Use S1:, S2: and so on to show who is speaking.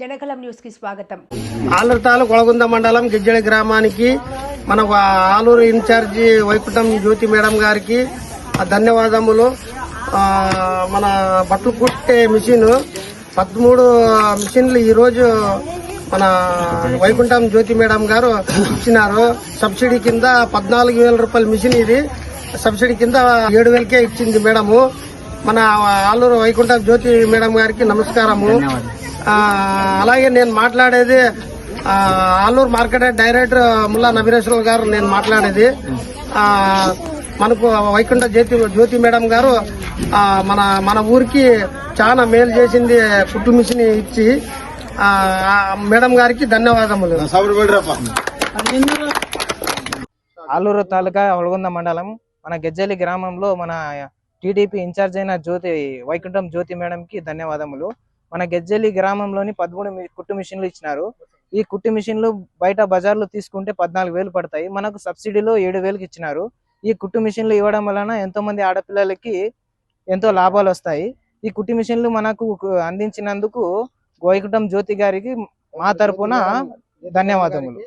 S1: జనకలం న్యూస్కి స్వాగతం.
S2: ఆలూరు తాలూకు కొಳగుంద మండలం గిజ్జడి గ్రామానికి మన Aluru in charge Vaikuntham Jyothi madam గారికి ధన్యవాదములు. మన బట్టలు కుట్టే మిషన్ పదమూడు మిషన్లు ఈరోజు మన వైకుంఠం జ్యోతి మేడం గారు ఇచ్చినారు. సబ్సిడీ కింద పద్నాలుగు వేల రూపాయల మిషన్ ఇది. సబ్సిడీ కింద ఏడు వేలకే ఇచ్చింది మేడము. మన ఆలూరు వైకుంఠం జ్యోతి మేడం గారికి నమస్కారము. అలాగే నేను మాట్లాడేది ఆ, ఆలూరు మార్కెట్ డైరెక్టర్ ముల్లా నబీరేశ్వర గారు నేను మాట్లాడేది. ఆ, మనకు వైకుంఠ జ్యోతి జ్యోతి మేడం గారు ఆ, మన మన ఊరికి చాలా మేలు చేసింది కుట్టు మిషన్ ఇచ్చి ఆ, మేడం గారికి ధన్యవాదములు.
S3: ఆలూరు తాలూకా ఒలగొంద మండలం మన గెజ్జలి గ్రామంలో మన టీడీపీ ఇన్ఛార్జ్ అయిన జ్యోతి వైకుంఠం జ్యోతి మేడం కి ధన్యవాదములు. మన గెజ్జలి గ్రామంలోని పదమూడు కుట్టు మిషన్లు ఇచ్చినారు. ఈ కుట్టు మిషన్లు బయట బజార్లో తీసుకుంటే పద్నాలుగు వేలు పడతాయి. మనకు సబ్సిడీలో ఏడు వేలకు ఇచ్చినారు. ఈ కుట్టు మిషన్లు ఇవ్వడం వలన ఎంతో మంది ఆడపిల్లలకి ఎంతో లాభాలు వస్తాయి. ఈ కుట్టు మిషన్లు మనకు అందించినందుకు గోయకుటం జ్యోతి గారికి మా తరపున ధన్యవాదములు.